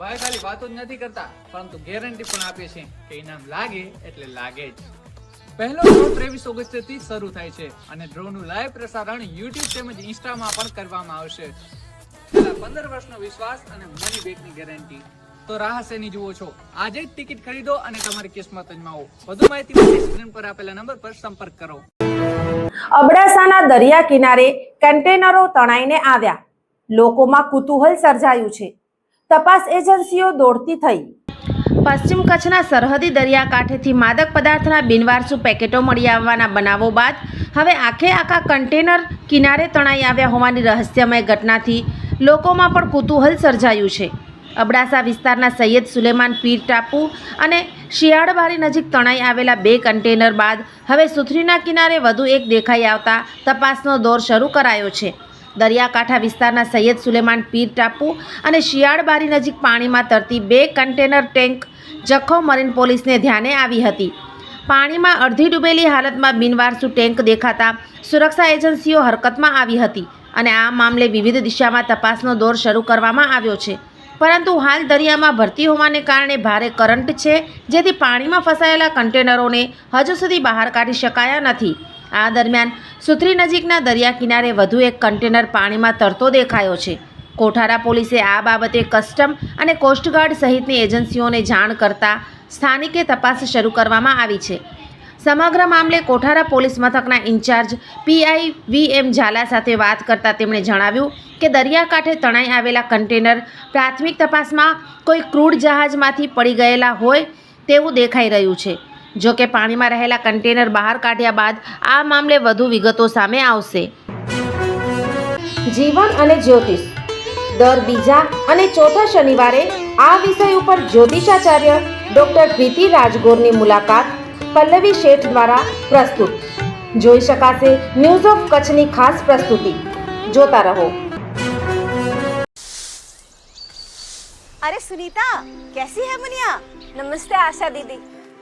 ભાઈ ખાલી વાતો જ નથી કરતા, પરંતુ ગેરંટી પણ આપે છે કે ઇનામ લાગે એટલે લાગે જ. પહેલો ડ્રો ત્રેવીસ ઓગસ્ટથી શરૂ થાય છે અને ડ્રોનું લાઈવ પ્રસારણ યુટ્યુબ તેમજ ઇન્સ્ટામાં પણ કરવામાં આવશે. પંદર વર્ષનો વિશ્વાસ અને મની બેકની ગેરંટી તો રાહ શેની જુઓ છો? આજે જ ટિકિટ ખરીદો અને તમારી કિસ્મત અજમાવો. વધુ માહિતી માટે સ્ક્રીન પર આપેલા નંબર પર સંપર્ક કરો. અબડાસાના દરિયા કિનારે કન્ટેનરો તણાઈને આવ્યા. લોકોમાં કુતૂહલ સર્જાયું છે. તપાસ એજન્સીઓ દોડતી થઈ. પશ્ચિમ કચ્છના સરહદી દરિયાકાંઠેથી માદક પદાર્થના બિનવારસુ પેકેટો મળી આવવાના બનાવો બાદ હવે આખે આખા કન્ટેનર કિનારે તણાઈ આવ્યા હોવાની રહસ્યમય ઘટનાથી લોકોમાં પણ કુતૂહલ સર્જાયું છે. અબડાસા વિસ્તારના સૈયદ સુલેમાન પીર ટાપુ અને શિયાળબારી નજીક તણાઈ આવેલા બે કન્ટેનર બાદ હવે સુથરીના કિનારે વધુ એક દેખાઈ આવતા તપાસનો દોર શરૂ કરાયો છે. દરિયાકાંઠા વિસ્તારના સૈયદ સુલેમાન પીર ટાપુ અને શિયાળબારી નજીક પાણીમાં તરતી બે કન્ટેનર ટેન્ક જખો મરીન પોલીસને ધ્યાને આવી હતી. પાણીમાં અડધી ડૂબેલી હાલતમાં બિનવારસુ ટેન્ક દેખાતા સુરક્ષા એજન્સીઓ હરકતમાં આવી હતી અને આ મામલે વિવિધ દિશામાં તપાસનો દોર શરૂ કરવામાં આવ્યો છે. પરંતુ હાલ દરિયામાં ભરતી હોવાને કારણે ભારે કરંટ છે, જેથી પાણીમાં ફસાયેલા કન્ટેનરોને હજુ સુધી બહાર કાઢી શકાયા નથી. આ દરમિયાન સુથરી નજીકના દરિયા કિનારે વધુ એક કન્ટેનર પાણીમાં તરતો દેખાયો છે. કોઠારા પોલીસે આ બાબતે કસ્ટમ અને કોસ્ટગાર્ડ સહિતની એજન્સીઓને જાણ કરતા સ્થાનિકે તપાસ શરૂ કરવામાં આવી છે. સમગ્ર મામલે કોઠારા પોલીસ મથકના incharge PI V M Jhala સાથે વાત કરતા તેમણે જણાવ્યું કે દરિયાકાંઠે તણાઈ આવેલા કન્ટેનર પ્રાથમિક તપાસમાં કોઈ ક્રૂડ જહાજમાંથી પડી ગયેલા હોય તેવું દેખાઈ રહ્યું છે. જો કે પાણીમાં રહેલા કન્ટેનર બહાર કાઢ્યા બાદ આ મામલે વધુ વિગતો સામે આવશે. જીવન અને જ્યોતિષ. દર બીજા અને ચોથા શનિવારે આ વિષય ઉપર જ્યોતિષાચાર્ય ડોક્ટર પ્રીતિ રાજગોરની મુલાકાત પલ્લવી શેઠ દ્વારા પ્રસ્તુત. જોઈ શકાશે ન્યૂઝ ઓફ કચ્છની ખાસ પ્રસ્તુતિ. જોતા રહો. અરે સુનીતા કેસી હે મુનિયા? નમસ્તે આશા દીદી.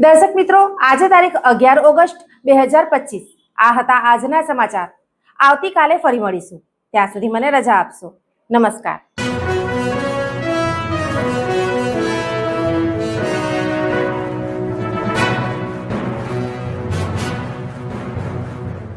દર્શક મિત્રો, આજે તારીખ અગિયાર ઓગસ્ટ બે હજાર પચીસ. આ હતા આજના સમાચાર. આવતીકાલે ફરી મળીશું. ત્યાં સુધી મને રજા આપશો. નમસ્કાર.